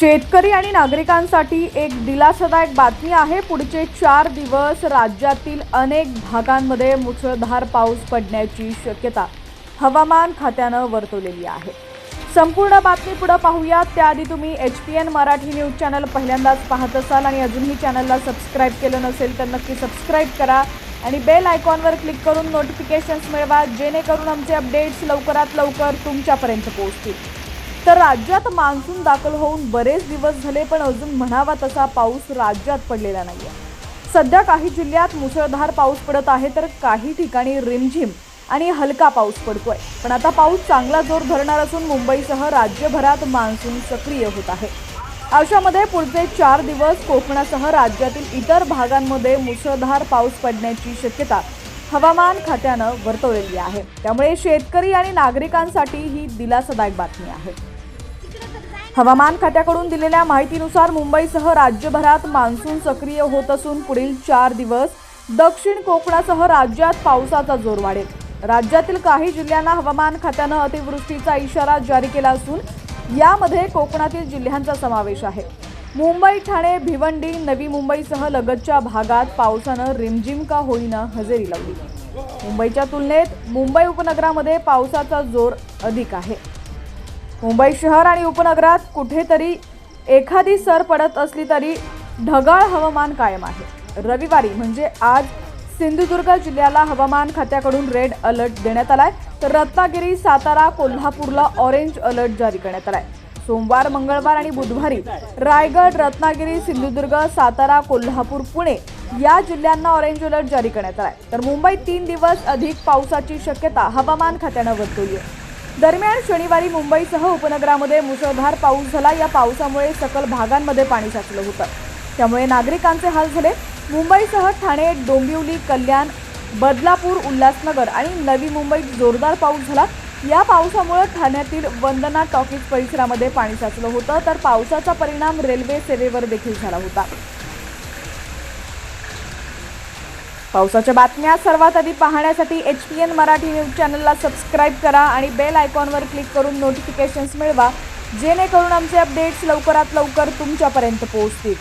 शेतकरी आणि नागरिकांसाठी एक दिलासादायक बातमी आहे. पुढचे चार दिवस राज्यातील अनेक भागांमध्ये मुसळधार पाऊस पडण्याची शक्यता हवामान खात्यानं वर्तवलेली आहे. संपूर्ण बातमी पुढे पाहूयात त्याआधी तुम्ही H P N Marathi news channel पहिल्यांदाच पाहत असाल आणि अजूनही चॅनलला सबस्क्राईब केलं नसेल तर नक्की सबस्क्राईब करा आणि बेल आयकॉनवर क्लिक करून नोटिफिकेशन्स मिळवा जेणेकरून आमचे अपडेट्स लवकरात लवकर तुमच्यापर्यंत पोहोचतील. तर राज्यात मान्सून दाखल होऊन बरेच दिवस झाले पण अजून म्हणावा तसा पाऊस राज्यात पडलेला नाहीये. सध्या काही जिल्ह्यात मुसळधार पाऊस पडत आहे तर काही ठिकाणी रिमझिम आणि हलका पाऊस पडतोय. पण आता पाऊस चांगला जोर धरणार असून मुंबईसह राज्यभरात मान्सून सक्रिय होत आहे. अशामध्ये पुढचे चार दिवस कोकणासह राज्यातील इतर भागांमध्ये मुसळधार पाऊस पडण्याची शक्यता हवामान खात्यानं वर्तवलेली आहे. त्यामुळे शेतकरी आणि नागरिकांसाठी ही दिलासादायक बातमी आहे. हवामान खात्याकडून दिलेल्या माहितीनुसार मुंबईसह राज्यभरात मान्सून सक्रिय होत असून पुढील चार दिवस दक्षिण कोकणासह राज्यात पावसाचा जोर वाढेल. राज्यातील काही जिल्ह्यांना हवामान खात्यानं अतिवृष्टीचा इशारा जारी केला असून यामध्ये कोकणातील जिल्ह्यांचा समावेश आहे. मुंबई ठाणे भिवंडी नवी मुंबईसह लगतच्या भागात पावसानं रिमझिम का होईना हजेरी लावली. मुंबईच्या तुलनेत मुंबई उपनगरामध्ये पावसाचा जोर अधिक आहे. मुंबई शहर आणि उपनगरात कुठेतरी एखादी सर पडत असली तरी ढगाळ हवामान कायम आहे. रविवारी म्हणजे आज सिंधुदुर्ग जिल्ह्याला हवामान खात्याकडून रेड अलर्ट देण्यात आलाय. तर रत्नागिरी सातारा कोल्हापूरला ऑरेंज अलर्ट जारी करण्यात आलाय. सोमवार मंगळवार आणि बुधवारी रायगड रत्नागिरी सिंधुदुर्ग सातारा कोल्हापूर पुणे या जिल्ह्यांना ऑरेंज अलर्ट जारी करण्यात आहे तर मुंबईत तीन दिवस अधिक पावसाची शक्यता हवामान खात्यानं वर्तवली आहे दरम्यान शनिवारी मुंबईसह उपनगरामध्ये मुसळधार पाऊस झाला. या पावसामुळे सकल भागांमध्ये पाणी साचलं होतं. त्यामुळे नागरिकांचे हाल झाले. मुंबईसह ठाणे डोंबिवली कल्याण बदलापूर उल्हासनगर आणि नवी मुंबईत जोरदार पाऊस झाला. या पावसामुळे ठाण्यातील वंदना टॉकीज परिसरामध्ये पाणी साचलं होतं तर पावसाचा परिणाम रेल्वे सेवेवर देखील झाला होता. पावसाच्या बातम्या सर्वात आधी पाहण्यासाठी H P N Marathi news चॅनलला सबस्क्राईब करा आणि बेल आयकॉनवर क्लिक करून नोटिफिकेशन्स मिळवा जेणेकरून आमचे अपडेट्स लवकरात लवकर तुमच्यापर्यंत पोहोचतील.